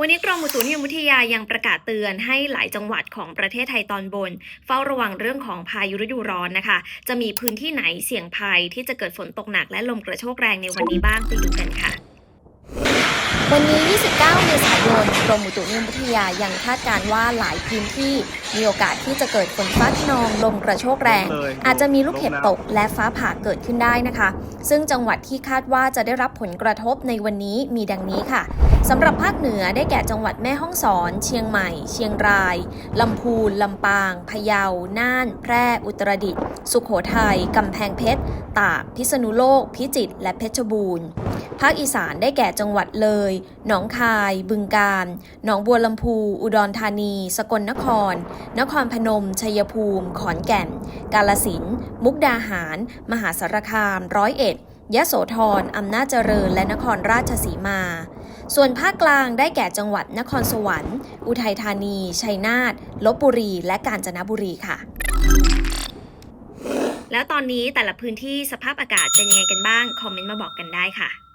วันนี้กรมอุตุนิยมวิทยายังประกาศเตือนให้หลายจังหวัดของประเทศไทยตอนบน เฝ้าระวังเรื่องของพายุฤดูร้อนนะคะ จะมีพื้นที่ไหนเสี่ยงภัยที่จะเกิดฝนตกหนักและลมกระโชกแรงในวันนี้บ้างไปดูกันค่ะ วันนี้ 29 เมษายน กรมอุตุนิยมวิทยายังคาดการณ์ว่าหลายพื้นที่มีโอกาสที่จะเกิดฝนฟ้าขนองลมกระโชกแรง อาจจะมีลูกเห็บตกและฟ้าผ่าเกิดขึ้นได้นะคะ ซึ่งจังหวัดที่คาดว่าจะได้รับผลกระทบในวันนี้มีดังนี้ค่ะสำหรับภาคเหนือได้แก่จังหวัดแม่ฮ่องสอน เชียงใหม่ เชียงรายลำพูนลำปาง พะเยา น่าน แพร่ อุตรดิตถ์สุขโขทัยกำแพงเพชร ตาก พิษณุโลก พิจิตรและเพชรบูรณ์ ภาคอีสานได้แก่จังหวัดเลย หนองคาย บึงกาฬ หนองบัวลำพู อุดรธานี สกลนคร นครพนม ชัยภูมิ ขอนแก่น กาลสิน มุกดาหาร มหาสารคาม ร้อยเอ็ด ยะโสธร อำนาจเจริญ และนครราชสีมา ส่วนภาคกลางได้แก่จังหวัดนครสวรรค์ อุทัยธานี ชัยนาท ลบบุรี และกาญจนบุรีค่ะแล้วตอนนี้แต่ละพื้นที่สภาพอากาศเป็นยังไงกันบ้าง คอมเมนต์มาบอกกันได้ค่ะ